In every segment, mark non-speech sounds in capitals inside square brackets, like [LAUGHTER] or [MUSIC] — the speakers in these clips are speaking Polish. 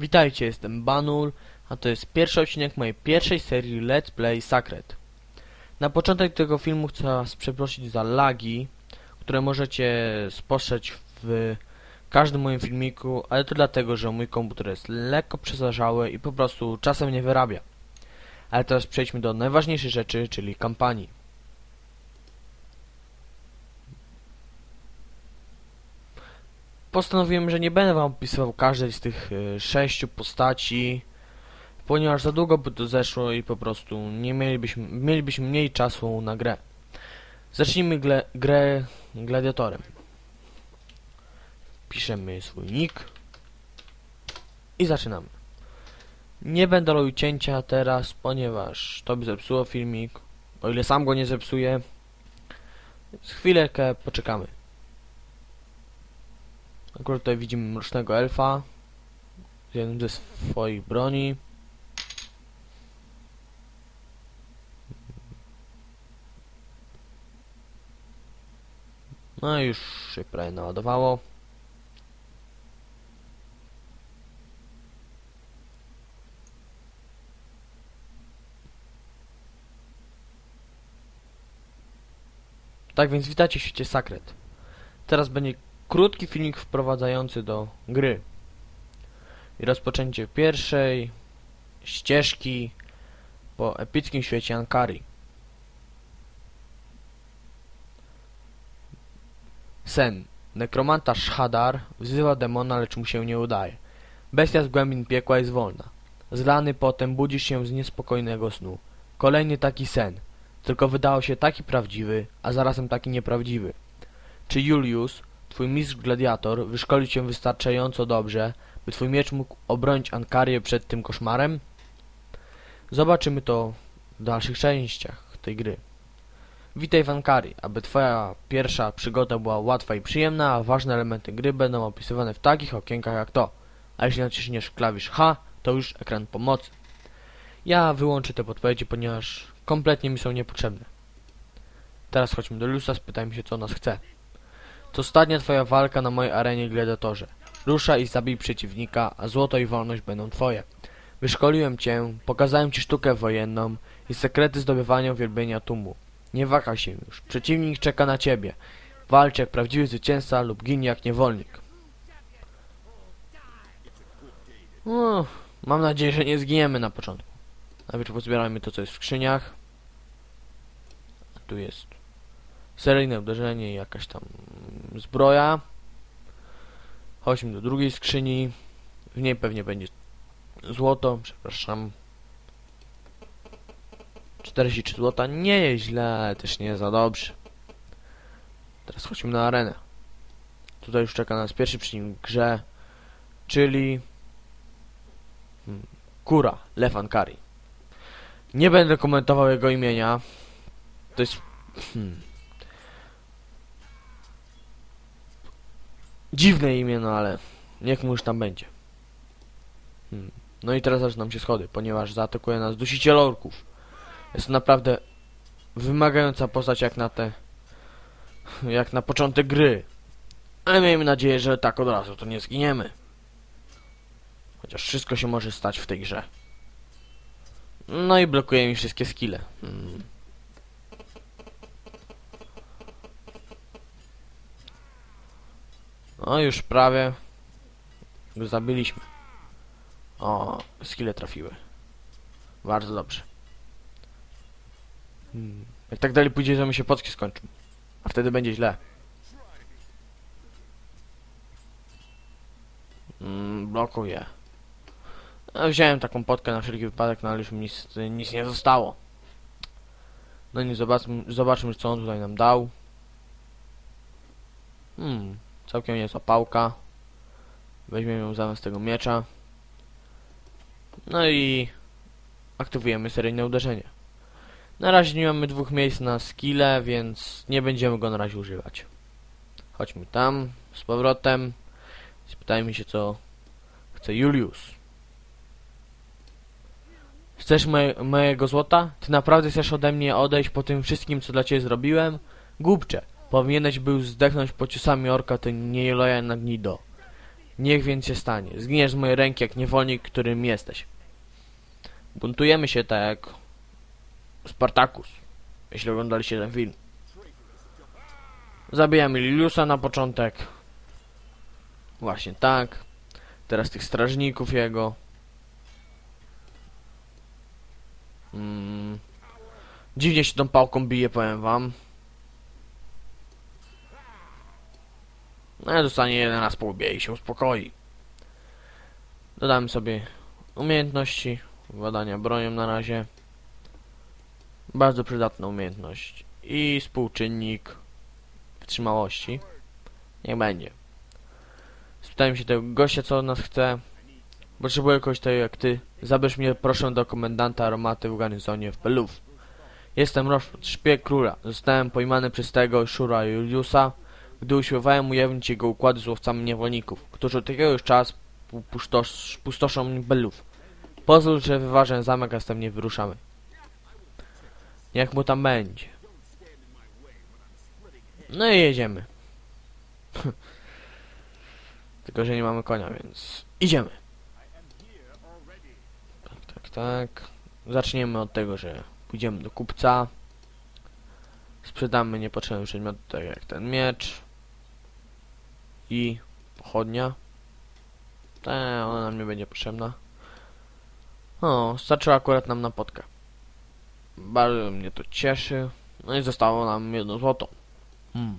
Witajcie, jestem Banul, a to jest pierwszy odcinek mojej pierwszej serii Let's Play Sacred. Na początek tego filmu chcę was przeprosić za lagi, które możecie spostrzec w każdym moim filmiku, ale to dlatego, że mój komputer jest lekko przestarzały i po prostu czasem nie wyrabia. Ale teraz przejdźmy do najważniejszej rzeczy, czyli kampanii. Postanowiłem, że nie będę wam opisywał każdej z tych y, sześciu postaci, ponieważ za długo by to zeszło i po prostu nie mielibyśmy, mielibyśmy mniej czasu na grę. Zacznijmy gle, grę gladiatorem. Piszemy swój nick i zaczynamy. Nie będę robił cięcia teraz, ponieważ to by zepsuło filmik, o ile sam go nie zepsuję. Więc chwileczkę poczekamy. Akurat tutaj widzimy mrocznego elfa z jednym ze swoich broni. No już się prawie naładowało. Tak więc witajcie w świecie Sacred. Teraz będzie krótki filmik wprowadzający do gry. I rozpoczęcie pierwszej ścieżki po epickim świecie Ankari. Sen. Nekromanta Shadar wzywa demona, lecz mu się nie udaje. Bestia z głębin piekła jest wolna. Zlany potem budzisz się z niespokojnego snu. Kolejny taki sen. Tylko wydawał się taki prawdziwy, a zarazem taki nieprawdziwy. Czy Julius, twój mistrz gladiator, wyszkolił cię wystarczająco dobrze, by twój miecz mógł obronić Ankarię przed tym koszmarem? Zobaczymy to w dalszych częściach tej gry. Witaj w Ankarii, aby twoja pierwsza przygoda była łatwa i przyjemna, a ważne elementy gry będą opisywane w takich okienkach jak to. A jeśli naciśniesz klawisz H, to już ekran pomocy. Ja wyłączę te podpowiedzi, ponieważ kompletnie mi są niepotrzebne. Teraz chodźmy do Lusa, spytajmy się co nas chce. To ostatnia twoja walka na mojej arenie gladiatorze. Ruszaj i zabij przeciwnika, a złoto i wolność będą twoje. Wyszkoliłem cię, pokazałem ci sztukę wojenną i sekrety zdobywania uwielbienia tłumu. Nie wahaj się już, przeciwnik czeka na ciebie. Walcz jak prawdziwy zwycięzca lub gin jak niewolnik. O, mam nadzieję, że nie zginiemy na początku. Najpierw pozbierajmy to, co jest w skrzyniach. A tu jest seryjne uderzenie i jakaś tam zbroja. Chodźmy do drugiej skrzyni. W niej pewnie będzie złoto, przepraszam. 43 złota nie jest źle, ale też nie za dobrze. Teraz chodźmy na arenę. Tutaj już czeka nas pierwszy przeciwnik grze, czyli hmm, Kura, Lev Ankari. Nie będę komentował jego imienia. To jest... Hmm, Dziwne imię, no ale niech mu już tam będzie. Hmm. No i teraz zaczynam się schody, ponieważ zaatakuje nas dusiciel orków. Jest to naprawdę wymagająca postać jak na te... jak na początek gry. Ale miejmy nadzieję, że tak od razu to nie zginiemy. Chociaż wszystko się może stać w tej grze. No i blokuje mi wszystkie skille. Hmm. No już prawie go zabiliśmy. O, skille trafiły. Bardzo dobrze. Hmm. Jak tak dalej pójdzie, to mi się potki skończą. A wtedy będzie źle. Mm, blokuję. No, wziąłem taką potkę na wszelki wypadek, no ale już mi nic, nic nie zostało. No nie zobaczmy, zobaczmy co on tutaj nam dał. Hmm, całkiem niezła pałka. Weźmiemy ją zamiast tego miecza. No i aktywujemy seryjne uderzenie. Na razie nie mamy dwóch miejsc na skille, więc nie będziemy go na razie używać. Chodźmy tam, z powrotem. Spytajmy się, co chce Julius. Chcesz moje, mojego złota? Ty naprawdę chcesz ode mnie odejść po tym wszystkim, co dla ciebie zrobiłem? Głupcze, powinieneś był zdechnąć po ciosami orka, ty nielojalna gnido. Niech więc się stanie. Zginiesz z mojej ręki jak niewolnik, którym jesteś. Buntujemy się tak jak Spartacus, jeśli oglądaliście ten film. Zabijamy Liliusa na początek. Właśnie tak. Teraz tych strażników jego. Mm. Dziwnie się tą pałką bije, powiem wam. No ale dostanie jeden raz po i się uspokoi. Dodamy sobie umiejętności władania bronią na razie. Bardzo przydatna umiejętność. I współczynnik wytrzymałości. Niech będzie. Spytajmy się tego gościa, co od nas chce. Potrzebuję kogoś takiego jak ty. Zabierz mnie proszę do komendanta aromaty w garnizonie w Pelów. Jestem Roszford, szpieg króla. Zostałem pojmany przez tego Shura Juliusa, gdy usiłowałem ujawnić jego układy z łowcami niewolników, którzy od jakiegoś czasu pustosz, pustoszą Belów. Pozwól, że wyważę zamek, a następnie wyruszamy. Jak mu tam będzie. No i jedziemy. [LAUGHS] Tylko, że nie mamy konia, więc idziemy. Tak, tak, tak. Zaczniemy od tego, że pójdziemy do kupca. Sprzedamy niepotrzebny przedmiot, tak jak ten miecz. I pochodnia. Ta, ona nam nie będzie potrzebna. O, starczyła akurat nam na potkę. Bardzo mnie to cieszy. No i zostało nam jedno złoto. Hmm.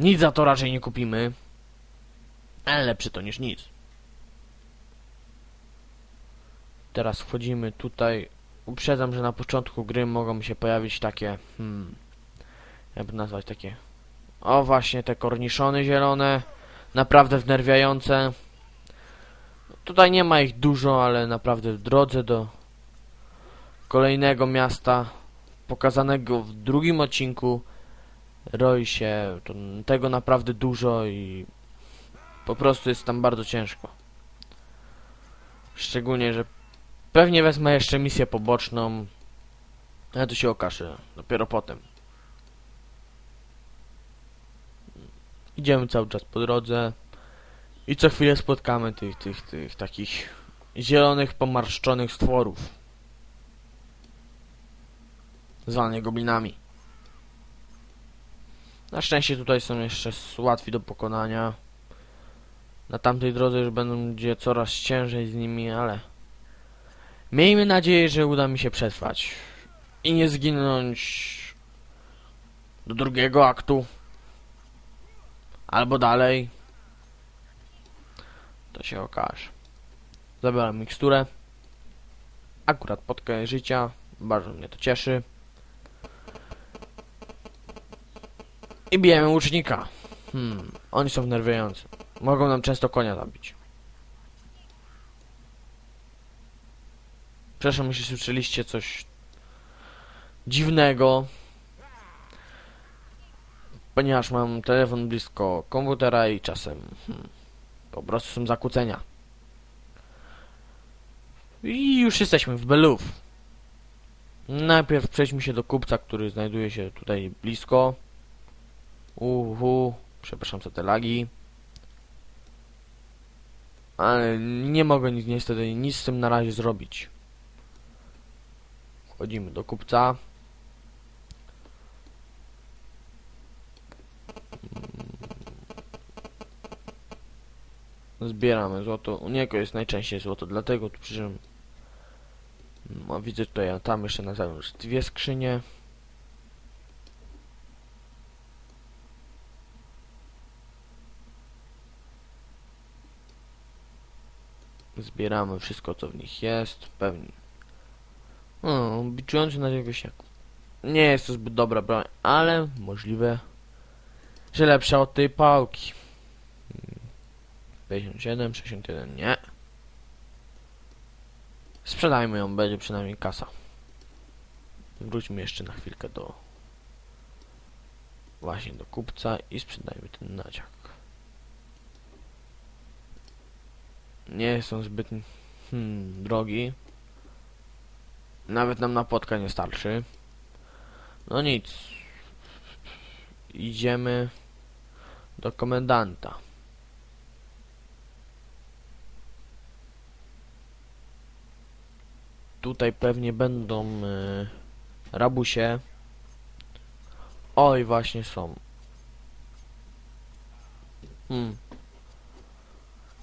Nic za to raczej nie kupimy. Ale lepsze to niż nic. Teraz wchodzimy tutaj. Uprzedzam, że na początku gry mogą się pojawić takie... Hmm, jakby nazwać takie... O właśnie, te korniszony zielone. Naprawdę wnerwiające. Tutaj nie ma ich dużo, ale naprawdę w drodze do kolejnego miasta pokazanego w drugim odcinku roi się tego naprawdę dużo i po prostu jest tam bardzo ciężko. Szczególnie, że pewnie wezmę jeszcze misję poboczną, ale to się okaże dopiero potem. Idziemy cały czas po drodze i co chwilę spotkamy tych, tych, tych takich zielonych, pomarszczonych stworów zwanych goblinami. Na szczęście tutaj są jeszcze łatwi do pokonania. Na tamtej drodze już będzie coraz ciężej z nimi, ale... Miejmy nadzieję, że uda mi się przetrwać. I nie zginąć... Do drugiego aktu. Albo dalej. To się okaże. Zabieram miksturę. Akurat podkę życia. Bardzo mnie to cieszy. I bijemy łucznika. Hmm, oni są wnerwiający. Mogą nam często konia zabić. Przepraszam, jeśli słyszeliście coś dziwnego. Ponieważ mam telefon blisko komputera i czasem hmm, po prostu są zakłócenia. I już jesteśmy w Belów. Najpierw przejdźmy się do kupca, który znajduje się tutaj blisko. Uhu, przepraszam za te lagi. Ale nie mogę niestety nic z tym na razie zrobić. Wchodzimy do kupca. Zbieramy złoto. U niego jest najczęściej złoto, dlatego tu przyszedłem. No, widzę tutaj, tam jeszcze na zewnątrz dwie skrzynie. Zbieramy wszystko, co w nich jest. Pewnie. O, biczujący na wieśniaku. Nie jest to zbyt dobra broń, ale możliwe, że lepsza od tej pałki. 57, 61, nie. Sprzedajmy ją, będzie przynajmniej kasa. Wróćmy jeszcze na chwilkę do właśnie do kupca i sprzedajmy ten naciak. Nie są zbyt hmm, drogi. Nawet nam na potka nie starczy. No nic. Idziemy do komendanta. Tutaj pewnie będą y, rabusie. Oj, właśnie są. Hmm.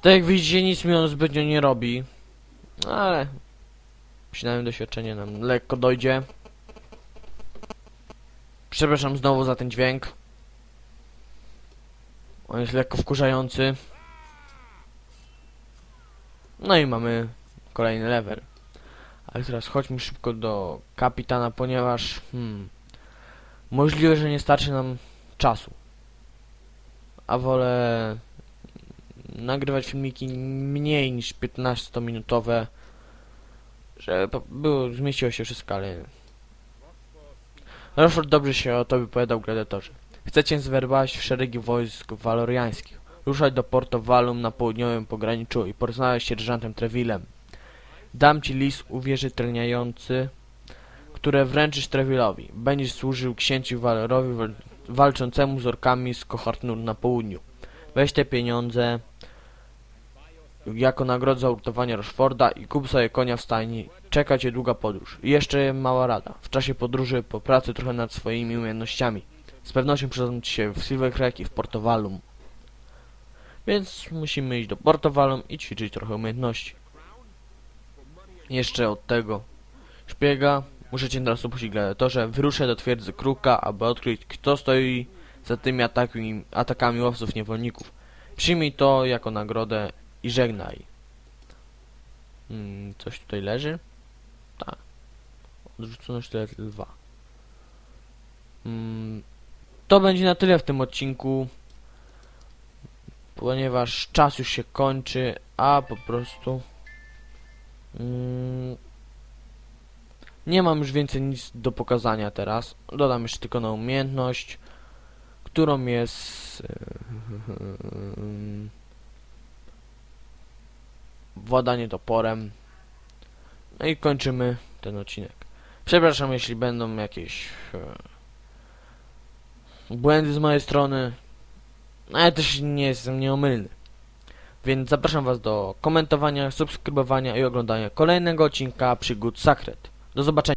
Tak jak widzicie, nic mi on zbytnio nie robi. Ale przynajmniej doświadczenie nam lekko dojdzie. Przepraszam znowu za ten dźwięk. On jest lekko wkurzający. No i mamy kolejny level. Ale teraz chodźmy szybko do kapitana, ponieważ hmm, możliwe, że nie starczy nam czasu. A wolę nagrywać filmiki mniej niż 15-minutowe, żeby po- było, zmieściło się wszystko, ale... Roszford dobrze się o to wypowiadał gladiatorze. Chcecie zwerbować w szeregi wojsk waloriańskich, ruszać do Porto Valum na południowym pograniczu i porozmawiać z sierżantem Trevillem. Dam ci list uwierzytelniający, które wręczysz Trevillowi. Będziesz służył księciu Valorowi wal walczącemu z orkami z Kohortnur na południu. Weź te pieniądze jako nagrodę za uratowanie Rochforda i kup sobie konia w stajni. Czeka cię długa podróż. I jeszcze mała rada. W czasie podróży po pracy trochę nad swoimi umiejętnościami. Z pewnością przydadzą ci się w Silver i w Portowalum. Więc musimy iść do Portowalum i ćwiczyć trochę umiejętności. Jeszcze od tego szpiega muszę teraz opuścić gladiatorze. Wyruszę do twierdzy Kruka, aby odkryć kto stoi za tymi ataki, atakami łowców niewolników. Przyjmij to jako nagrodę i żegnaj. Hmm, coś tutaj leży? Tak. Odrzucono sztylet lwa. Hmm, to będzie na tyle w tym odcinku. Ponieważ czas już się kończy, a po prostu... Mm, nie mam już więcej nic do pokazania teraz. Dodam jeszcze tylko na umiejętność, którą jest... władanie toporem. No i kończymy ten odcinek. Przepraszam, jeśli będą jakieś e, błędy z mojej strony. No ja też nie jestem nieomylny. Więc zapraszam Was do komentowania, subskrybowania i oglądania kolejnego odcinka przygód Sakret. Do zobaczenia.